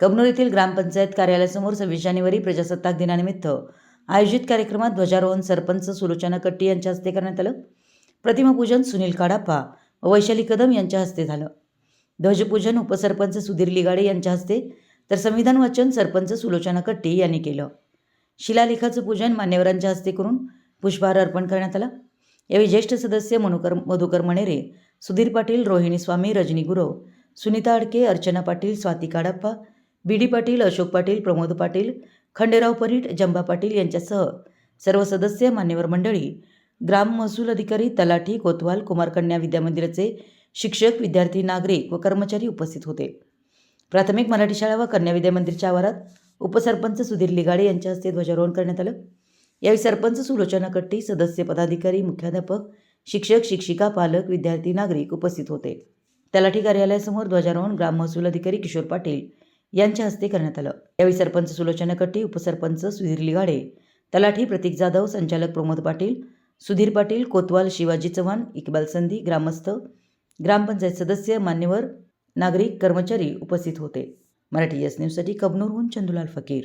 कबनूर येथील ग्रामपंचायत कार्यालयासमोर सव्वीस जानेवारी प्रजासत्ताक दिनानिमित्त आयोजित कार्यक्रमात ध्वजारोहण सरपंच सुलोचना कट्टी यांच्या हस्ते करण्यात आलं. प्रतिमापूजन सुनील काडाप्पा व वैशाली कदम यांच्या हस्ते झालं. ध्वजपूजन उपसरपंच सुधीर लिगाडे यांच्या हस्ते तर संविधान वाचन सरपंच सुलोचना कट्टी यांनी केलं. शिलालेखाचं पूजन मान्यवरांच्या हस्ते करून पुष्पहार अर्पण करण्यात आला. यावेळी ज्येष्ठ सदस्य मनुकर मधुकर मणेरे सुधीर पाटील रोहिणी स्वामी रजनी गुरव सुनीता अडके अर्चना पाटील स्वाती काडाप्पा बी डी पाटील अशोक पाटील प्रमोद पाटील खंडेराव परीट जंबा पाटील यांच्यासह सर्व सदस्य मान्यवर मंडळी ग्राम महसूल अधिकारी तलाठी कोतवाल कुमारकन्या विद्यामंदिराचे शिक्षक विद्यार्थी नागरिक व कर्मचारी उपस्थित होते. प्राथमिक मराठी शाळा व कन्या विद्यामंदिरच्या आवारात उपसरपंच सुधीर लिगाडे यांच्या हस्ते ध्वजारोहण करण्यात आलं. यावेळी सरपंच सुलोचना कट्टी सदस्य पदाधिकारी मुख्याध्यापक शिक्षक शिक्षिका पालक विद्यार्थी नागरिक उपस्थित होते. तलाठी कार्यालयासमोर ध्वजारोहण ग्राम महसूल अधिकारी किशोर पाटील यांच्या हस्ते करण्यात आलं. यावेळी सरपंच सुलोचना कट्टे उपसरपंच सुधीर लिगाडे तलाठी प्रतीक जाधव संचालक प्रमोद पाटील सुधीर पाटील कोतवाल शिवाजी चव्हाण इक्बाल संधी ग्रामस्थ ग्रामपंचायत सदस्य मान्यवर नागरिक कर्मचारी उपस्थित होते. मराठी एस न्यूजसाठी कबनूरहून चंदुलाल फकीर.